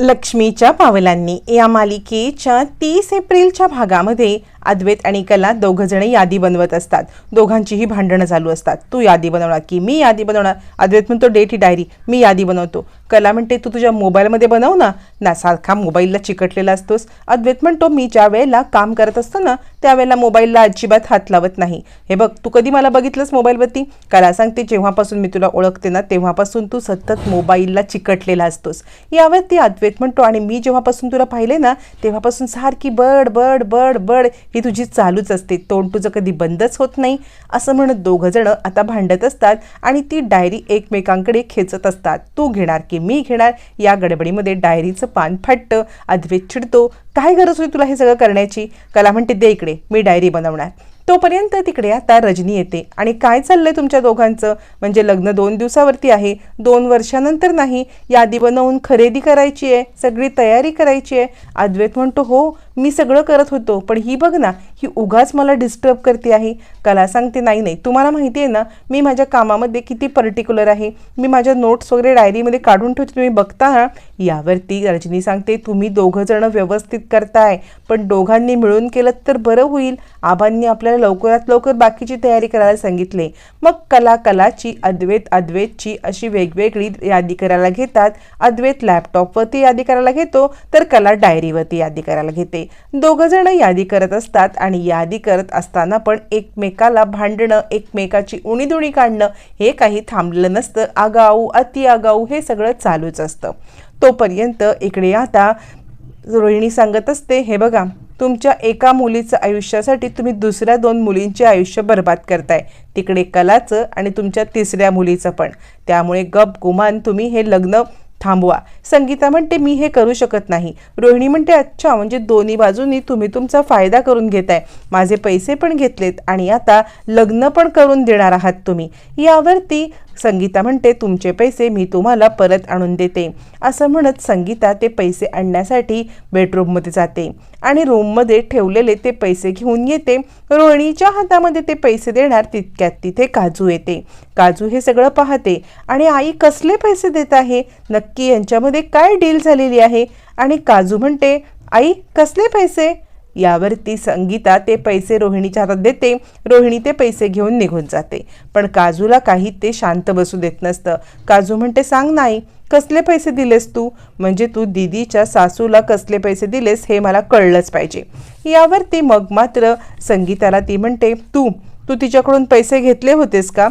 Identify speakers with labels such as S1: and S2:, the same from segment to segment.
S1: लक्ष्मीच्या पावलांनी या मालिकेच्या तीस एप्रिलच्या भागामध्ये अद्वैत आणि कला दोघंजण यादी बनवत असतात. दोघांचीही भांडणं चालू असतात. तू यादी बनवणार की मी यादी बनवणार? अद्वैत म्हणतो डेट ही डायरी मी यादी बनवतो. कला म्हणते तू तुझ्या मोबाईलमध्ये बनव ना. ना सारखा मोबाईलला चिकटलेला असतोस. अद्वैत म्हणतो मी ज्या वेळेला काम करत असतो ना त्यावेळेला मोबाईलला अजिबात हात लावत नाही. हे बघ तू कधी मला बघितलंस मोबाईलवरती? कला सांगते जेव्हापासून मी तुला ओळखते ना तेव्हापासून तू सतत मोबाईलला चिकटलेला असतोस. यावरती अद्वैत म्हणतो आणि मी जेव्हापासून तुला पाहिले ना तेव्हापासून सारखी बड बड बड बड ही तुझी चालूच असते. तोंड तुझं कधी बंदच होत नाही. असं म्हणत दोघंजणं आता भांडत असतात आणि ती डायरी एकमेकांकडे खेचत असतात. तू घेणार की मी घेणार? या गडबडीमध्ये डायरीचं पान फाटतं अद्वैत चिडतो काय गरज होती तुला हे सगळं करण्याची? कला म्हणते दे इकडे मी डायरी बनवणार. तोपर्यंत तिकडे आता रजनी येते. आणि काय चाललंय तुमच्या दोघांचं? म्हणजे लग्न दोन दिवसावरती आहे. दोन वर्षानंतर नाही. यादी बनवून खरेदी करायची आहे. सगळी तयारी करायची आहे. अद्वैत म्हणतो हो मी सगळं करत होतो पण ही बघ ना ही उगाच मला डिस्टर्ब करते आहे. कला सांगते नाही नाही तुम्हाला माहिती आहे ना मी माझ्या कामामध्ये किती पर्टिक्युलर आहे. मी माझ्या नोट्स वगैरे डायरीमध्ये काढून ठेवते तुम्ही बघता ना. यावरती रजनी सांगते तुम्ही दोघंजणं व्यवस्थित करताय पण दोघांनी मिळून केलं तर बरं होईल. आबांनी आपल्याला लवकरात लवकर बाकीची तयारी करायला सांगितले. मग कला कलाची अद्वैत अद्वैतची अशी वेगवेगळी यादी करायला घेतात. अद्वैत लॅपटॉपवरती यादी करायला घेतो तर कला डायरीवरती यादी करायला घेते. दोघंजणं यादी करत असतात आणि यादी करत असताना पण एकमेकाला भांडणं एकमेकाची उणीदुणी काढणं हे काही थांबलं नसतं. आगाऊ अति आगाऊ हे सगळं चालूच असतं. तोपर्यंत इकडे आता रोहिणी सांगत असते हे बघा तुमच्या एका मुलीचं आयुष्यासाठी तुम्ही दुसऱ्या दोन मुलींचे आयुष्य बर्बाद करताय. तिकडे कलाचं आणि तुमच्या तिसऱ्या मुलीचं पण. त्यामुळे गप गुमान तुम्ही हे लग्न थांबवा. संगीता म्हणते मी हे करू शकत नाही. रोहिणी म्हणते अच्छा म्हणजे दोन्ही बाजूंनी तुम्ही तुमचा फायदा करून घेताय. माझे पैसे पण घेतलेत आणि आता लग्न पण करून देणार आहात तुम्ही. यावरती संगीता म्हणते तुमचे पैसे मी तुम्हाला परत आणून देते. असं म्हणत संगीता ते पैसे आणण्यासाठी बेडरूममध्ये जाते आणि रूममध्ये ठेवलेले ते पैसे घेऊन येते. रोहिणीच्या हातामध्ये ते पैसे देणार तितक्यात तिथे काजू येते. काजू हे सगळं पाहते आणि आई कसले पैसे देत आहे? नक्की यांच्यामध्ये काय डील झालेली आहे? आणि काजू म्हणते आई कसले पैसे? यावरती संगीता ते पैसे रोहिणीच्या हातात देते. रोहिणी ते पैसे घेऊन निघून जाते. पण काजूला काही ते शांत बसू देत नसतं. काजू म्हणते सांग नाही कसले पैसे दिलेस तू? म्हणजे तू दिदीच्या सासूला कसले पैसे दिलेस हे मला कळलंच पाहिजे. यावरती मग मात्र संगीताला ती म्हणते तू तू तिच्याकडून पैसे घेतले होतेस का?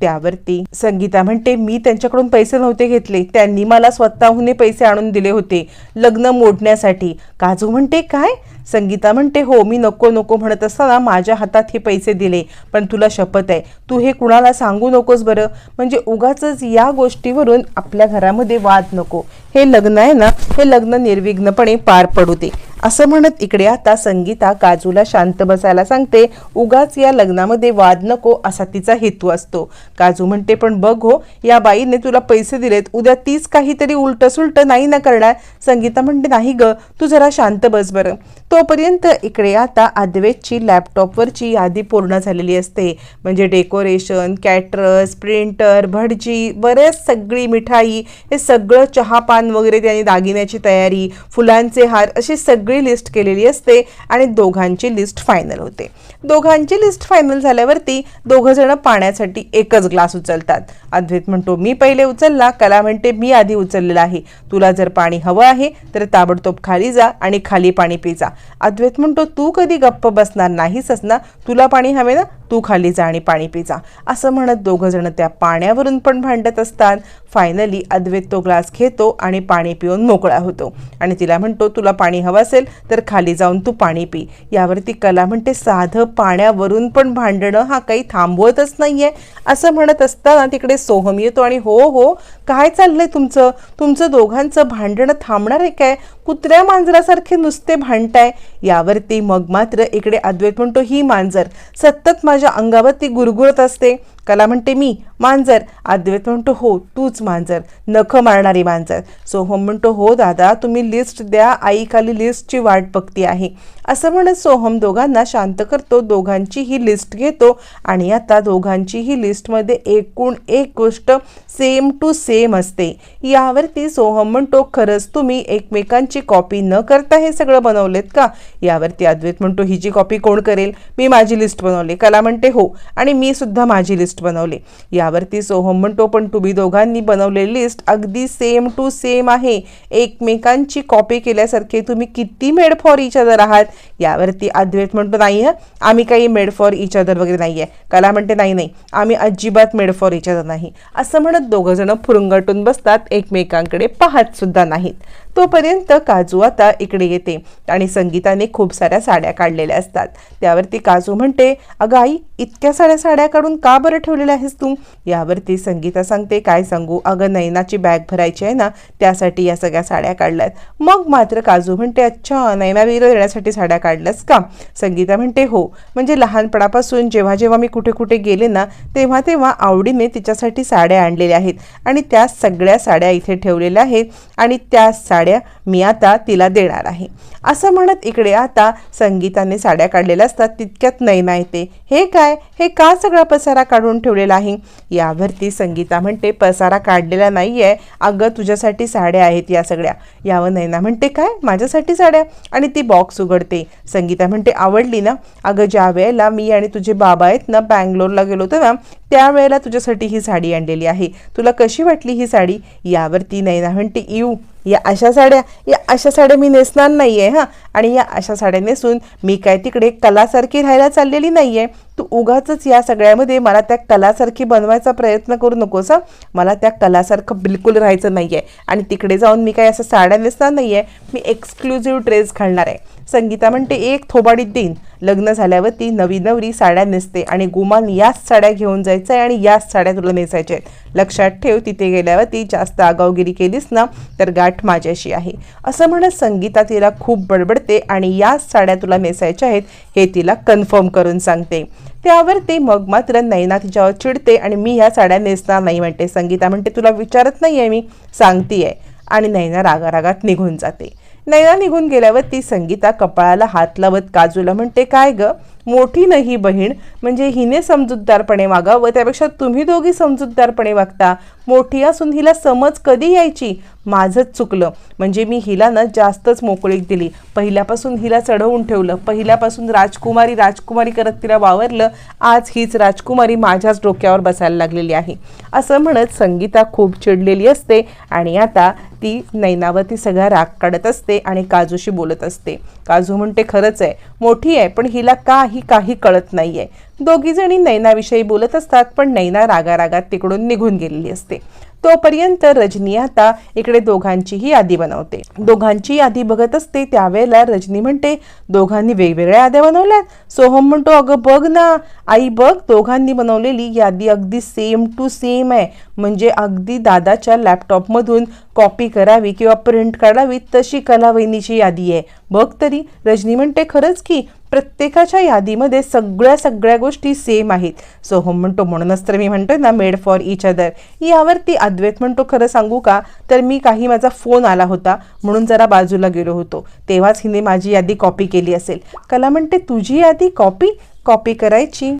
S1: त्यावरती संगीता म्हणते मी त्यांच्याकडून पैसे नव्हते घेतले. त्यांनी मला स्वतःहून पैसे आणून दिले होते लग्न मोडण्यासाठी. काजू म्हणते काय? संगीता म्हणते हो मी नको नको म्हणत असताना माझ्या हातात हे पैसे दिले पण तुला शपथ आहे. तू हे कुणाला सांगू नकोस बरं. म्हणजे उगाच या गोष्टीवरून आपल्या घरामध्ये वाद नको. हे लग्न आहे ना हे लग्न निर्विघ्नपणे पार पडू दे. असं म्हणत इकडे आता संगीता काजूला शांत बसायला सांगते उगाच या लग्नामध्ये वाद नको असा तिचा हेतू असतो. काजू म्हणते पण बघ हो या बाईने तुला पैसे दिलेत उद्या तीच काहीतरी उलटसुलट नाही ना करणार. संगीता म्हणते नाही ग तू जरा शांत बस बरं. तोपर्यंत इकडे आता अद्वेतची लॅपटॉपवरची यादी पूर्ण झालेली असते. म्हणजे डेकोरेशन कॅटरस प्रिंटर भटजी बरेच सगळी मिठाई हे सगळं चहापान वगैरे त्यांनी दागिन्याची तयारी फुलांचे हार अशी सगळी लिस्ट केलेली असते आणि दोघांची लिस्ट फायनल होते. दोघांची लिस्ट फायनल झाल्यावरती दोघं जण पाण्यासाठी एकच ग्लास उचलतात. अद्वैत म्हणतो मी पहिले उचलला कला म्हणते मी आधी उचललेला आहे. तुला जर पाणी हवं आहे तर ताबडतोब खाली जा आणि खाली पाणी पी जा अद्वैत म्हणतो तू कधी गप्प बसणार नाहीस ना? तुला पाणी हवे ना? तू खाली जा आणि पाणी पी जा. असं म्हणत दोघंजणं त्या पाण्यावरून पण भांडत असतात. फायनली अद्वैत तो ग्लास घेतो आणि पाणी पिऊन मोकळा होतो. आणि तिला म्हणतो तुला पाणी हवं असेल तर खाली जाऊन तू पाणी पी. यावरती कला म्हणते साधं पाण्यावरून पण भांडणं हा काही थांबवतच नाही आहे असं म्हणत असताना तिकडे सोहम येतो आणि हो हो काय चाललंय तुमचं? तुमचं दोघांचं भांडणं थांबणार आहे काय? कुत्र्या मांजरासारखे नुसते भांडताय? यावरती मग मात्र इकडे अद्वैत म्हणतो ही मांजर सतत माझ्या अंगावरती गुरगुरत असते. कला म्हणते मी मांजर. अद्वैत म्हणतो हो तूच मांजर. नख मारणारी मांजर. सोहम म्हणतो हो दादा तुम्ही लिस्ट द्या. आई खाली लिस्टची वाट बघती आहे. असं म्हणत सोहम दोघांना शांत करतो. दोघांची ही लिस्ट घेतो आणि आता दोघांची ही लिस्टमध्ये एकूण एक गोष्ट सेम टू सेम असते. यावरती सोहम म्हणतो खरंच तुम्ही एकमेकांची कॉपी न करता हे सगळं बनवलेत का? यावरती अद्वैत म्हणतो हिची कॉपी कोण करेल? मी माझी लिस्ट बनवली. कला म्हणते हो. आणि मी सुद्धा माझी लिस्ट बनवली. यावरती सोहम म्हणतो पण तुम्ही दोघांनी बनवलेली लिस्ट अगदी सेम टू सेम आहे. एकमेकांची कॉपी केल्यासारखे तुम्ही किती मेड फॉर इच अदर आहात? यावरती अद्वैत म्हणतो नाही हं. आम्ही काही मेड फॉर इच अदर वगैरे नाही आहे कला म्हणते नाही नाही. आम्ही अजिबात मेड फॉर इच अदर नाही. असं म्हणत दोघंजणं फुरुंगटून बसतात. एकमेकांकडे पाहत सुद्धा नाहीत. तोपर्यंत काजू आता इकडे येते आणि संगीताने खूप साऱ्या साड्या काढलेल्या असतात. त्यावरती काजू म्हणते अगं आई इतक्या साऱ्या साड्या काढून का बरं ठेवलेल्या आहेस तू? यावरती संगीता सांगते काय सांगू? अगं नैनाची बॅग भरायची आहे ना त्यासाठी या सगळ्या साड्या काढल्यात. मग मात्र काजू म्हणते अच्छा नैना विरं देण्यासाठी साड्या काढल्यास का? संगीता म्हणते हो. म्हणजे लहानपणापासून जेव्हा जेव्हा मी कुठे कुठे गेले ना तेव्हा तेव्हा आवडीने तिच्यासाठी साड्या आणलेल्या आहेत आणि त्या सगळ्या साड्या इथे ठेवलेल्या आहेत आणि त्या साड्या मी आता तिला देणार आहे. असं म्हणत इकडे आता संगीताने साड्या काढलेल्या असतात तितक्यात नैना येते. हे काय? हे का सगळा पसारा काढून ठेवलेला आहे? यावरती संगीता म्हणते पसारा काढलेला नाही आहे अगं तुझ्यासाठी साड्या आहेत या सगळ्या. यावर नैना म्हणते काय? माझ्यासाठी साड्या? आणि ती बॉक्स उघडते. संगीता म्हणते आवडली ना? अगं ज्या वेळेला मी आणि तुझे बाबा आहेत ना बँगलोरला गेलो होतो ना त्यावेळेला तुझ्यासाठी ही साडी आणलेली आहे. तुला कशी वाटली ही साडी? यावरती नैना म्हणते यू या अशा साड्या या अशा साड्या मी नेसणार नाही आहे हां. आणि या अशा साड्या नेसून मी काय तिकडे कलासारखी राहायला चाललेली नाही आहे तू उगाच या सगळ्यामध्ये मला त्या कलासारखी बनवायचा प्रयत्न करू नकोस हां. मला त्या कलासारखं बिलकुल राहायचं नाही आहे आणि तिकडे जाऊन मी काय असं साड्या नेसणार नाही आहे मी एक्सक्लुझिव्ह ड्रेस घालणार आहे. संगीता म्हणते एक थोबाडीत देईन लग्न झाल्यावर ती नवी नवरी साड्या नेसते आणि गुमान याच साड्या घेऊन जायचं आहे आणि याच साड्या तुला नेसायच्या आहेत लक्षात ठेव तिथे गेल्यावर ती जास्त आगावगिरी केलीस ना तर गाठ माझ्याशी आहे. असं म्हणत संगीता तिला खूप बडबडते आणि याच साड्या तुला नेसायच्या आहेत हे तिला कन्फर्म करून सांगते. त्यावर ते मग मात्र नैना तिच्यावर चिडते आणि मी ह्या साड्या नेसणार नाही म्हणते. संगीता म्हणते तुला विचारत नाही आहे मी सांगतीये. आणि नैना रागारागात निघून जाते. नैना निघून गेल्यावर ती संगीता कपाळाला हात लावत काजूला म्हणते काय ग? मोठी नाही बहीण. म्हणजे हिने समजूतदारपणे वागावं त्यापेक्षा तुम्ही दोघी समजूतदारपणे वागता. मोठी असून हिला समज कधी यायची? माझंच चुकलं. म्हणजे मी हिला ना जास्तच मोकळीक दिली. पहिल्यापासून हिला चढवून ठेवलं. पहिल्यापासून राजकुमारी राजकुमारी करत तिला वावरलं. आज हीच राजकुमारी माझ्याच डोक्यावर बसायला लागलेली आहे. असं म्हणत संगीता खूप चिडलेली असते आणि आता ती नैनावती सगळा राग काढत असते आणि काजूशी बोलत असते. काजू म्हणते खरंच आहे मोठी आहे पण हिला काही काही कळत नाही आहे दोघीजणी नैनाविषयी बोलत असतात पण नैना रागारागात तिकडून निघून गेलेली असते. तोपर्यंत रजनी आता इकडे दोघांचीही यादी बनवते. दोघांची यादी बघत असते त्यावेळेला रजनी म्हणते दोघांनी वेगवेगळ्या याद्या बनवल्यात. सोहम म्हणतो अगं बघ ना आई बघ दोघांनी बनवलेली यादी अगदी सेम टू सेम आहे. म्हणजे अगदी दादाच्या लॅपटॉपमधून कॉपी करावी किंवा प्रिंट काढावी तशी कलावहिनीची यादी आहे. बघ तरी. रजनी म्हणते खरंच की प्रत्येकाच्या यादीमध्ये सगळ्या सगळ्या गोष्टी सेम आहेत. सोहम हो म्हणतो म्हणूनच तर मी म्हणतोय ना मेड फॉर इच अदर यावरती अद्वैत म्हणतो खरं सांगू का तर मी काही माझा फोन आला होता म्हणून जरा बाजूला गेलो होतो. तेव्हाच हिने माझी यादी कॉपी केली असेल. कला म्हणते तुझी यादी कॉपी कॉपी करायची?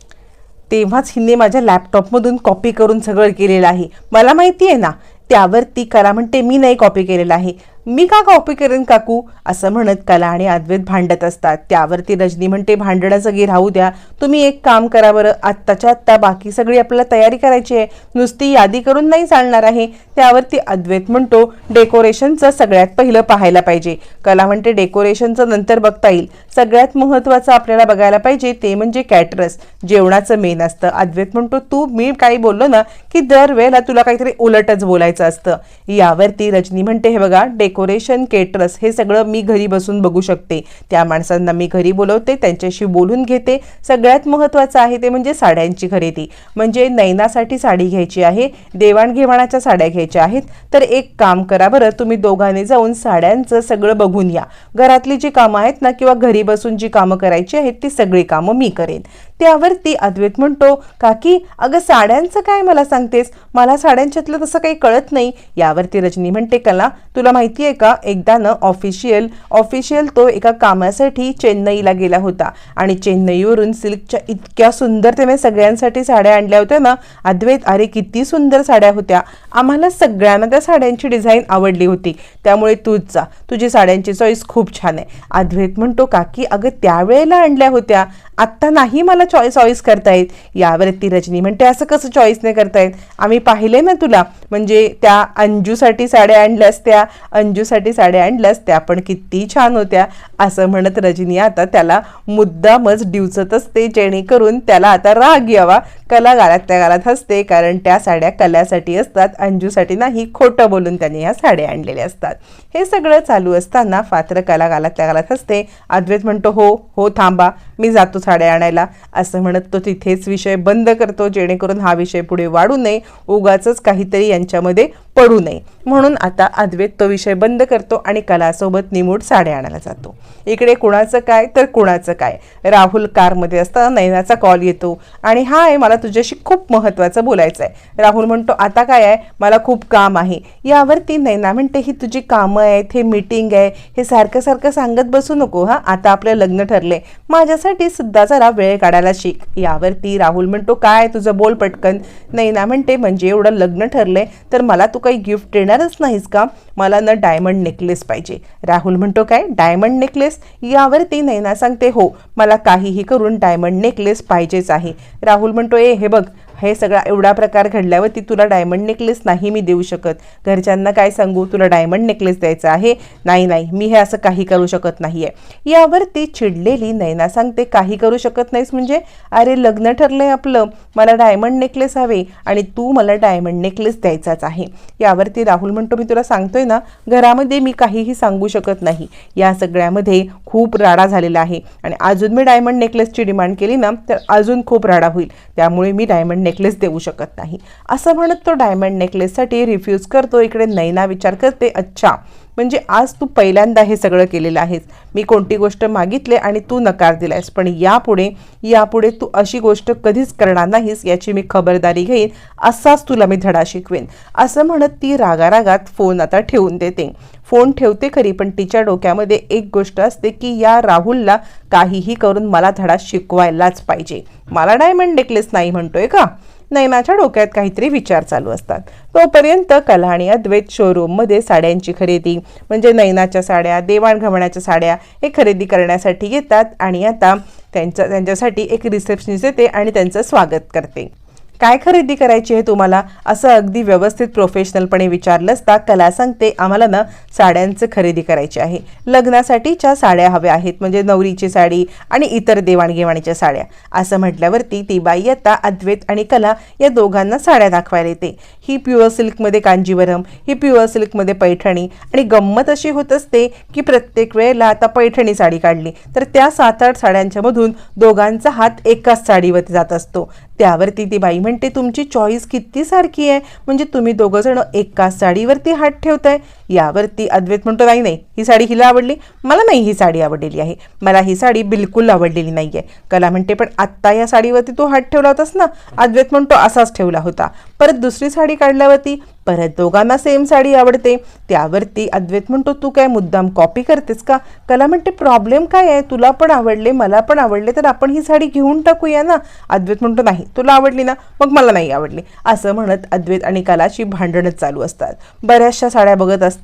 S1: तेव्हाच हिने माझ्या लॅपटॉपमधून कॉपी करून सगळं केलेलं आहे. मला माहिती आहे ना त्यावरती कला म्हणते मी नाही कॉपी केलेलं आहे. मी का कॉपी करेन काकू असं म्हणत कला आणि अद्वैत भांडत असतात. त्यावरती रजनी म्हणते भांडणं सगळी राहू द्या. तुम्ही एक काम करा बरं. आत्ताच्या आत्ता बाकी सगळी आपल्याला तयारी करायची आहे. नुसती यादी करून नाही चालणार आहे. त्यावरती अद्वैत म्हणतो डेकोरेशनचं सगळ्यात पहिलं पाहायला पाहिजे. कला म्हणते डेकोरेशनचं नंतर बघता येईल. सगळ्यात महत्त्वाचं आपल्याला बघायला पाहिजे ते म्हणजे कॅटरस. जेवणाचं मेन असतं. अद्वैत म्हणतो तू मी काही बोललो ना की दरवेळेला तुला काहीतरी उलटच बोलायचं असतं. यावरती रजनी म्हणते हे बघा डेकोरेशन केटरस हे सगळं मी घरी बसून बघू शकते. त्या माणसांना मी घरी बोलवते त्यांच्याशी बोलून घेते. सगळ्यात महत्त्वाचं आहे ते म्हणजे साड्यांची खरेदी. म्हणजे नैनासाठी साडी घ्यायची आहे देवाणघेवाणाच्या साड्या घ्यायच्या आहेत. तर एक काम करा बरं तुम्ही दोघांनी जाऊन साड्यांचं सगळं बघून या. घरातली जी कामं आहेत ना किंवा घरी बसून जी कामं करायची आहेत ती सगळी कामं मी करेन. त्यावरती अद्वैत म्हणतो काकी अगं साड्यांचं काय मला सांगतेस? मला साड्यांच्यातलं तसं काही कळत नाही. यावरती रजनी म्हणते कला तुला माहिती आहे का? एकदा ना ऑफिशियल ऑफिशियल तो एका कामासाठी चेन्नईला गेला होता आणि चेन्नईवरून सिल्कच्या इतक्या सुंदर त्याने सगळ्यांसाठी साड्या आणल्या होत्या ना अद्वैत अरे किती सुंदर साड्या होत्या. आम्हाला सगळ्यांना त्या साड्यांची डिझाईन आवडली होती. त्यामुळे तूच जा. तुझी साड्यांची चॉईस खूप छान आहे. अद्वैत म्हणतो काकी अगं त्यावेळेला आणल्या होत्या. आत्ता नाही मला चॉईस चॉईस करता येत. यावरती रजनी म्हणते असं कसं चॉईस नाही करता येत? आम्ही पाहिले ना तुला म्हणजे त्या अंजूसाठी साड्या आणल्यास त्या अंजूसाठी साड्या आणल्यास त्या पण किती छान होत्या असं म्हणत रजनी आता त्याला मुद्दामच डिवचत असते जेणेकरून त्याला आता राग यावा. कला गालात त्या गालात हसते कारण त्या साड्या कल्यासाठी असतात अंजूसाठी नाही खोटं बोलून त्यांनी ह्या साड्या आणलेल्या असतात. हे सगळं चालू असताना फात्र कला गालात त्या गालात हसते. अद्वैत म्हणतो हो हो थांबा मी जातो साड्या आणायला. असं म्हणत तो तिथेच विषय बंद करतो जेणेकरून हा विषय पुढे वाढू नये. उगाच काहीतरी यांच्यामध्ये पडू नये. म्हणून आता अद्वैत तो विषय बंद करतो आणि कलासोबत निमूट साड्या आणायला जातो. इकडे कुणाचं काय तर कुणाचं काय. राहुल कारमध्ये असताना नैनाचा कॉल येतो. आणि हा आहे मला तुझ्याशी खूप महत्त्वाचं बोलायचं आहे. राहुल म्हणतो आता काय आहे? मला खूप काम आहे. यावरती नैना म्हणते ही तुझी कामं आहेत हे मीटिंग आहे. हे सारखं सारखं सांगत बसू नको हा. आता आपलं लग्न ठरले माझ्यासाठी सुद्धा जरा वेळ काढायला शिक. यावरती राहुल म्हणतो काय? तुझं बोल पटकन. नैना म्हणते म्हणजे एवढं लग्न ठरलंय तर मला तू काही गिफ्ट देणारच नाहीस का? मला ना डायमंड नेकलेस पाहिजे. राहुल म्हणतो काय? डायमंड नेकलेस यावरती नैना सांगते हो मला काहीही करून डायमंड नेकलेस पाहिजेच आहे. राहुल म्हणतो ए हे बघ हे सगळा एवढा प्रकार घडल्यावरती तुला डायमंड नेकलेस नाही मी देऊ शकत. घरच्यांना काय सांगू? तुला डायमंड नेकलेस द्यायचा आहे? नाही नाही मी हे असं काही करू शकत नाही आहे यावरती चिडलेली नैना सांगते काही करू शकत नाहीस म्हणजे? अरे लग्न ठरलंय आपलं. मला डायमंड नेकलेस हवे आणि तू मला डायमंड नेकलेस द्यायचाच आहे. यावरती राहुल म्हणतो मी तुला सांगतोय ना घरामध्ये मी काहीही सांगू शकत नाही. या सगळ्यामध्ये खूप राडा झालेला आहे आणि अजून मी डायमंड नेकलेसची डिमांड केली ना तर अजून खूप राडा होईल. त्यामुळे मी डायमंड नेकलेस देऊ शकत नाही. असं म्हणत तो डायमंड नेकलेससाठी रिफ्यूज करतो. इकडे नैना विचार करते अच्छा म्हणजे आज तू पहिल्यांदा हे सगळं केलेलं आहेस. मी कोणती गोष्ट मागितले आणि तू नकार दिलायस. पण यापुढे यापुढे तू अशी गोष्ट कधीच करणार नाहीस याची मी खबरदारी घेईन. असाच तुला मी धडा शिकवेन. असं म्हणत ती रागारागात फोन आता ठेवून देते. फोन ठेवते खरी पण तिच्या डोक्यामध्ये एक गोष्ट असते की या राहुलला काहीही करून मला धडा शिकवायलाच पाहिजे. मला डायमंड नेकलेस नाही म्हणतोय का? नैनाच्या डोक्यात काहीतरी विचार चालू असतात. तोपर्यंत कला आणि अद्वैत शोरूममध्ये साड्यांची खरेदी म्हणजे नैनाच्या साड्या देवाणघेवाण्याच्या साड्या हे खरेदी करण्यासाठी येतात आणि आता त्यांच्या त्यांच्यासाठी एक रिसेप्शनिस्ट येते आणि त्यांचं स्वागत करते. काय खरेदी करायची आहे तुम्हाला? असं अगदी व्यवस्थित प्रोफेशनलपणे विचारलं असता कला सांगते आम्हाला ना साड्यांचं खरेदी करायची आहे. लग्नासाठीच्या साड्या हव्या आहेत म्हणजे नवरीची साडी आणि इतर देवाणघेवाणीच्या साड्या. असं म्हटल्यावरती ती बाई आता अद्वैत आणि कला या दोघांना साड्या दाखवायला येते. ही प्युअर सिल्कमध्ये कांजीवरम ही प्युअर सिल्कमध्ये पैठणी आणि गंमत अशी होत असते की प्रत्येक वेळेला आता पैठणी साडी काढली तर त्या सात आठ साड्यांच्यामधून दोघांचा हात एकाच साडीवरती जात असतो. त्यावरती ती बाई म्हणते तुमची चॉईस किती सारखी आहे. म्हणजे तुम्ही दोघंजणं एका एकाच साडीवरती हात ठेवताय. यावरती अद्वैत म्हणतो नाही नाही ही साडी हिला आवडली. मला नाही ही साडी आवडलेली आहे. मला ही साडी बिलकुल आवडलेली नाही आहे कला म्हणते पण आत्ता या साडीवरती तू हात ठेवला होतास ना. अद्वैत म्हणतो असाच ठेवला होता. परत दुसरी साडी काढल्यावरती? परत दोघांना सेम साडी आवडते. त्यावरती अद्वैत म्हणतो तू काय मुद्दाम कॉपी करतेस का? कला म्हणते प्रॉब्लेम काय आहे? तुला पण आवडले मला पण आवडले तर आपण ही साडी घेऊन टाकूया ना. अद्वैत म्हणतो नाही तुला आवडली ना मग मला नाही आवडली. असं म्हणत अद्वैत आणि कलाची भांडणच चालू असतात. बऱ्याचशा साड्या बघत असतात.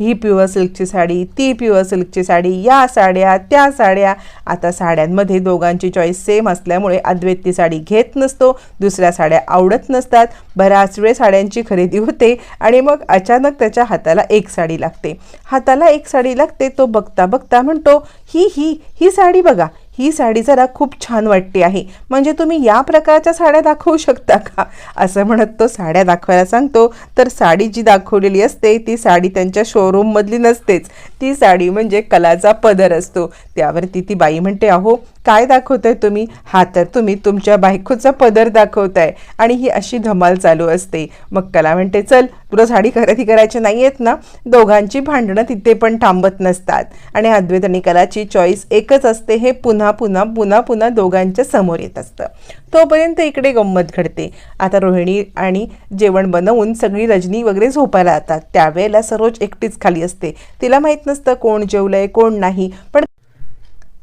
S1: ही प्युअर सिल्कची साडी ती प्युअर सिल्कची साडी या साड्या त्या साड्या. आता साड्यांमध्ये दोघांची चॉईस सेम असल्यामुळे अद्वैत ती साडी घेत नसतो. दुसऱ्या साड्या आवडत नसतात. बऱ्याच वेळ साड्यांची खरेदी होते आणि मग अचानक त्याच्या हाताला एक साडी लागते. हाताला एक साडी लागते तो बघता बघता म्हणतो ही ही ही साडी बघा. ही साडी जरा खूप छान वाटते आहे. म्हणजे तुम्ही या प्रकारच्या साड्या दाखवू शकता का? असं म्हणत तो साड्या दाखवायला सांगतो. तर साडी जी दाखवलेली असते ती साडी त्यांच्या शोरूममधली नसतेच. ती साडी म्हणजे कलाचा पदर असतो. त्यावरती ती बाई म्हणते अहो काय दाखवताय तुम्ही? हा तर तुम्ही तुमच्या बायकोचा पदर दाखवताय. आणि ही अशी धमाल चालू असते. मग कला म्हणते चल तुला साडी खरेदी करायची नाही आहेत ना? दोघांची भांडणं तिथे पण थांबत नसतात. आणि अद्वैत आणि कलाची चॉईस एकच असते. हे पुन्हा पुन्हा पुन्हा पुन्हा दोघांच्या समोर येत असतं. तोपर्यंत इकडे गंमत घडते. आता रोहिणी आणि जेवण बनवून सगळी रजनी वगैरे झोपायला जातात. त्यावेळेला सरोज एकटीच खाली असते. तिला माहीत नसतं कोण जेवलंय कोण नाही. पण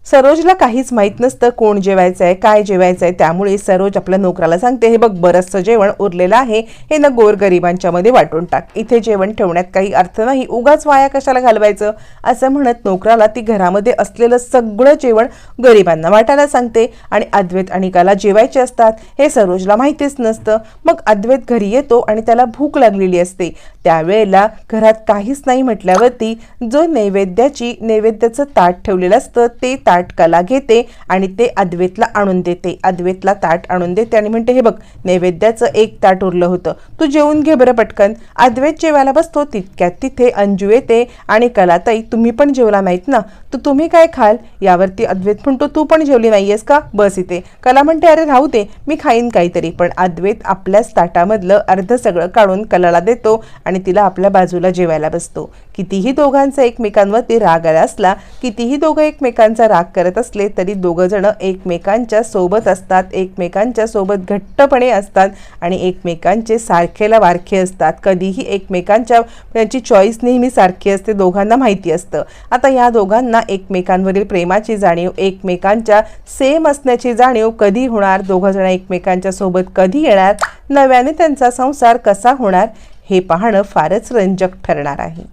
S1: सरोजला काहीच माहीत नसतं कोण जेवायचं आहे काय जेवायचं आहे त्यामुळे सरोज आपल्या नोकराला सांगते हे बघ बरंचसं जेवण उरलेलं आहे हे ना गोरगरिबांच्या मध्ये वाटून टाक. इथे जेवण ठेवण्यात काही अर्थ नाही उगाच वाया कशाला घालवायचं? असं म्हणत नोकराला ती घरामध्ये असलेलं सगळं जेवण गरिबांना वाटायला सांगते आणि अद्वैत आणि काला जेवायचे असतात. हे सरोजला माहितीच नसतं. मग अद्वैत घरी येतो आणि त्याला भूक लागलेली असते. त्यावेळेला घरात काहीच नाही म्हटल्यावरती जो नैवेद्याची नैवेद्याचं ताट ठेवलेलं असतं ते ताट कला घेते आणि ते अद्वेतला आणून देते. अद्वेतला ताट आणून देते आणि म्हणते हे बघ नैवेद्याचं एक ताट उरलं होतं. तू जेवून घे बरं पटकन. अद्वैत जेवायला बसतो तितक्यात तिथे अंजू येते आणि कलाताई तुम्ही पण जेवला नाहीत ना? तर तुम्ही काय खाल? यावरती अद्वैत म्हणतो तू पण जेवली नाहीयेस का? बस इथे. कला म्हणते अरे राहू दे मी खाईन काहीतरी. पण अद्वैत आपल्याच ताटामधलं अर्ध सगळं काढून कलाला देतो आणि तिला आपल्या बाजूला जेवायला बसतो. कितीही दोघांचा एकमेकांवरती राग आला असला कितीही दोघं एकमेकांचा राग करत असले तरी दोघंजणं एकमेकांच्या सोबत असतात. एकमेकांच्या सोबत घट्टपणे असतात आणि एकमेकांचे सारखेला वारखे असतात. कधीही एकमेकांच्या त्यांची चॉईस नेहमी सारखी असते दोघांना माहिती असतं. आता या दोघांना एकमेकांवरील प्रेमाची जाणीव एकमेकांच्या सेम असण्याची जाणीव कधी होणार? दोघंजणं एकमेकांच्या सोबत कधी येणार? नव्याने त्यांचा संसार कसा होणार? हे पाहणं फारच रंजक ठरणार आहे.